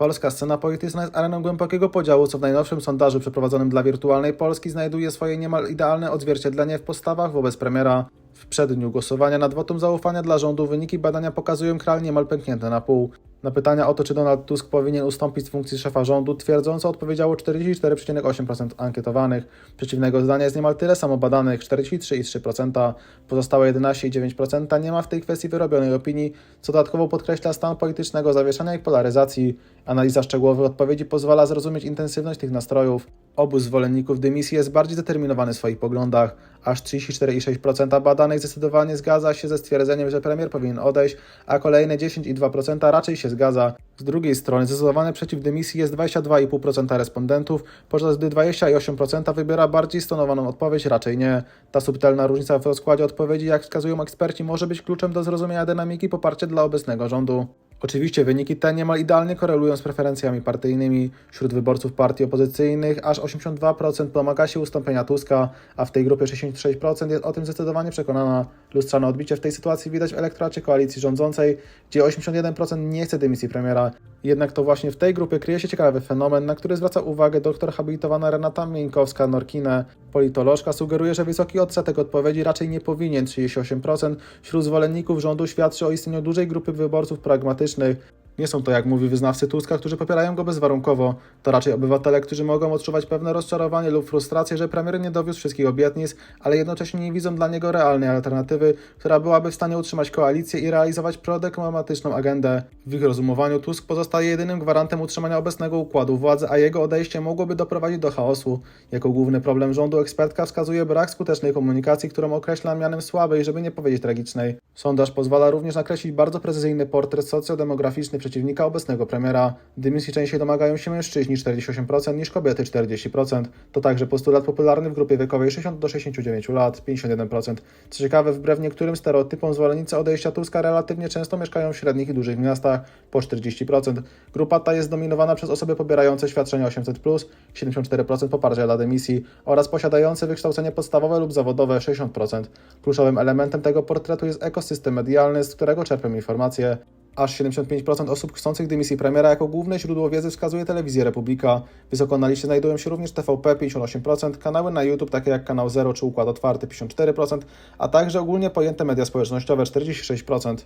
Polska scena polityczna jest areną głębokiego podziału, co w najnowszym sondażu przeprowadzonym dla wirtualnej Polski znajduje swoje niemal idealne odzwierciedlenie w postawach wobec premiera. W przeddniu głosowania nad wotum zaufania dla rządu wyniki badania pokazują kraj niemal pęknięte na pół. Na pytania o to, czy Donald Tusk powinien ustąpić z funkcji szefa rządu, twierdząco odpowiedziało 44,8% ankietowanych. Przeciwnego zdania jest niemal tyle samo badanych 43,3%. Pozostałe 11,9% nie ma w tej kwestii wyrobionej opinii, co dodatkowo podkreśla stan politycznego zawieszania i polaryzacji. Analiza szczegółowych odpowiedzi pozwala zrozumieć intensywność tych nastrojów. Obóz zwolenników dymisji jest bardziej zdeterminowany w swoich poglądach. Aż 34,6% badanych zdecydowanie zgadza się ze stwierdzeniem, że premier powinien odejść, a kolejne 10,2% raczej się zgadza. Z drugiej strony zdecydowane przeciw dymisji jest 22,5% respondentów, podczas gdy 28% wybiera bardziej stonowaną odpowiedź raczej nie. Ta subtelna różnica w rozkładzie odpowiedzi, jak wskazują eksperci, może być kluczem do zrozumienia dynamiki poparcia dla obecnego rządu. Oczywiście wyniki te niemal idealnie korelują z preferencjami partyjnymi. Wśród wyborców partii opozycyjnych aż 82% domaga się ustąpienia Tuska, a w tej grupie 66% jest o tym zdecydowanie przekonana. Lustrzane odbicie w tej sytuacji widać w elektoracie koalicji rządzącej, gdzie 81% nie chce dymisji premiera. Jednak to właśnie w tej grupie kryje się ciekawy fenomen, na który zwraca uwagę doktor habilitowana Renata Mieńkowska-Norkinę. Politolożka sugeruje, że wysoki odsetek odpowiedzi raczej nie powinien, 38%, wśród zwolenników rządu świadczy o istnieniu dużej grupy wyborców pragmatycznych. Nie są to, jak mówi wyznawcy Tuska, którzy popierają go bezwarunkowo. To raczej obywatele, którzy mogą odczuwać pewne rozczarowanie lub frustrację, że premier nie dowiózł wszystkich obietnic, ale jednocześnie nie widzą dla niego realnej alternatywy, która byłaby w stanie utrzymać koalicję i realizować prodekmamatyczną agendę. W ich rozumowaniu Tusk pozostaje jedynym gwarantem utrzymania obecnego układu władzy, a jego odejście mogłoby doprowadzić do chaosu. Jako główny problem rządu ekspertka wskazuje brak skutecznej komunikacji, którą określa mianem słabej, żeby nie powiedzieć tragicznej. Sondaż pozwala również nakreślić bardzo precyzyjny portret socjodemograficzny przeciwnika obecnego premiera. Dymisji częściej domagają się mężczyźni 48% niż kobiety 40%. To także postulat popularny w grupie wiekowej 60 do 69 lat 51%. Co ciekawe, wbrew niektórym stereotypom zwolennicy odejścia Tuska relatywnie często mieszkają w średnich i dużych miastach po 40%. Grupa ta jest zdominowana przez osoby pobierające świadczenia 800+, 74% poparcia dla dymisji oraz posiadające wykształcenie podstawowe lub zawodowe 60%. Kluczowym elementem tego portretu jest ekosystem medialny, z którego czerpią informacje. Aż 75% osób chcących dymisji premiera jako główne źródło wiedzy wskazuje telewizję Republika. Wysoko na liście znajdują się również TVP 58%, kanały na YouTube takie jak Kanał Zero czy Układ Otwarty 54%, a także ogólnie pojęte media społecznościowe 46%.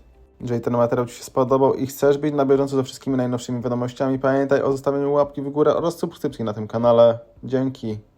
Jeżeli ten materiał Ci się spodobał i chcesz być na bieżąco ze wszystkimi najnowszymi wiadomościami, pamiętaj o zostawieniu łapki w górę oraz subskrypcji na tym kanale. Dzięki.